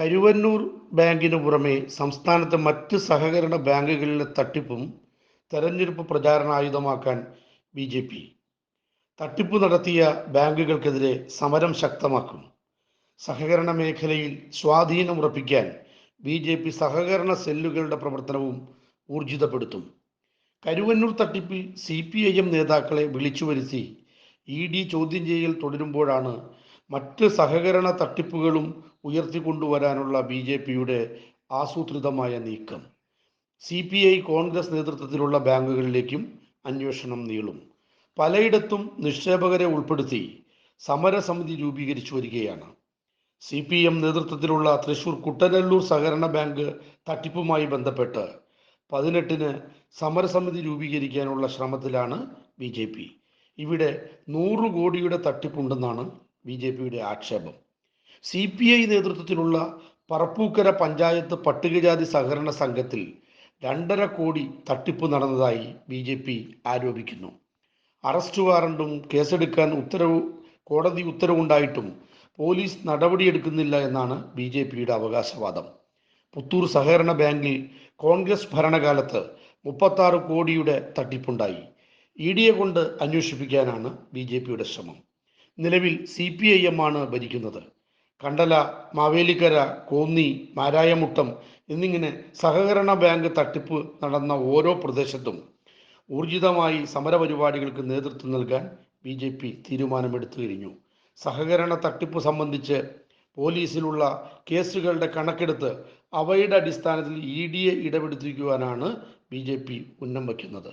കരുവന്നൂർ ബാങ്കിന് പുറമെ സംസ്ഥാനത്തെ മറ്റ് സഹകരണ ബാങ്കുകളിലെ തട്ടിപ്പും തെരഞ്ഞെടുപ്പ് പ്രചാരണായുധമാക്കാൻ ബി ജെ പി. തട്ടിപ്പ് നടത്തിയ ബാങ്കുകൾക്കെതിരെ സമരം ശക്തമാക്കും. സഹകരണ മേഖലയിൽ സ്വാധീനം ഉറപ്പിക്കാൻ ബി ജെ പി സഹകരണ സെല്ലുകളുടെ പ്രവർത്തനവും ഊർജിതപ്പെടുത്തും. കരുവന്നൂർ തട്ടിപ്പിൽ സി പി ഐ എം നേതാക്കളെ വിളിച്ചു വരുത്തി ഇ ഡി ചോദ്യം ചെയ്യൽ തുടരുമ്പോഴാണ് മറ്റ് സഹകരണ തട്ടിപ്പുകളും ഉയർത്തിക്കൊണ്ടുവരാനുള്ള ബി ജെ പിയുടെ ആസൂത്രിതമായ നീക്കം. സി പി ഐ കോൺഗ്രസ് നേതൃത്വത്തിലുള്ള ബാങ്കുകളിലേക്കും അന്വേഷണം നീളും. പലയിടത്തും നിക്ഷേപകരെ ഉൾപ്പെടുത്തി സമരസമിതി രൂപീകരിച്ചു വരികയാണ്. സി പി എം നേതൃത്വത്തിലുള്ള തൃശൂർ കുട്ടനല്ലൂർ സഹകരണ ബാങ്ക് തട്ടിപ്പുമായി ബന്ധപ്പെട്ട് പതിനെട്ടിന് സമരസമിതി രൂപീകരിക്കാനുള്ള ശ്രമത്തിലാണ് ബി ജെ പി. ഇവിടെ നൂറ് കോടിയുടെ തട്ടിപ്പുണ്ടെന്നാണ് ബി ജെ പിയുടെ ആക്ഷേപം. സി പി ഐ നേതൃത്വത്തിലുള്ള പറപ്പൂക്കര പഞ്ചായത്ത് പട്ടികജാതി സഹകരണ സംഘത്തിൽ രണ്ടര കോടി തട്ടിപ്പ് നടന്നതായി ബി ജെ പി ആരോപിക്കുന്നു. അറസ്റ്റ് വാറണ്ടും കേസെടുക്കാൻ ഉത്തരവ് കോടതി ഉത്തരവുണ്ടായിട്ടും പോലീസ് നടപടിയെടുക്കുന്നില്ല എന്നാണ് ബി ജെ പിയുടെ അവകാശവാദം. പുത്തൂർ സഹകരണ ബാങ്കിൽ കോൺഗ്രസ് ഭരണകാലത്ത് മുപ്പത്താറ് കോടിയുടെ തട്ടിപ്പുണ്ടായി. ഇ ഡിയെ കൊണ്ട് അന്വേഷിപ്പിക്കാനാണ് ബി ജെ പിയുടെ ശ്രമം. നിലവിൽ സി പി ഐ എം ആണ് ഭരിക്കുന്നത്. കണ്ടല മാവേലിക്കര കോന്നി മാരായമുട്ടം എന്നിങ്ങനെ സഹകരണ ബാങ്ക് തട്ടിപ്പ് നടന്ന ഓരോ പ്രദേശത്തും ഊർജിതമായി സമരപരിപാടികൾക്ക് നേതൃത്വം നൽകാൻ ബി ജെ പി തീരുമാനമെടുത്തു കഴിഞ്ഞു. സഹകരണ തട്ടിപ്പ് സംബന്ധിച്ച് പോലീസിലുള്ള കേസുകളുടെ കണക്കെടുത്ത് അവയുടെ അടിസ്ഥാനത്തിൽ ഇ ഡിയെ ഇടപെടുത്തിക്കുവാനാണ് ബി ജെ പി ഉന്നം വയ്ക്കുന്നത്.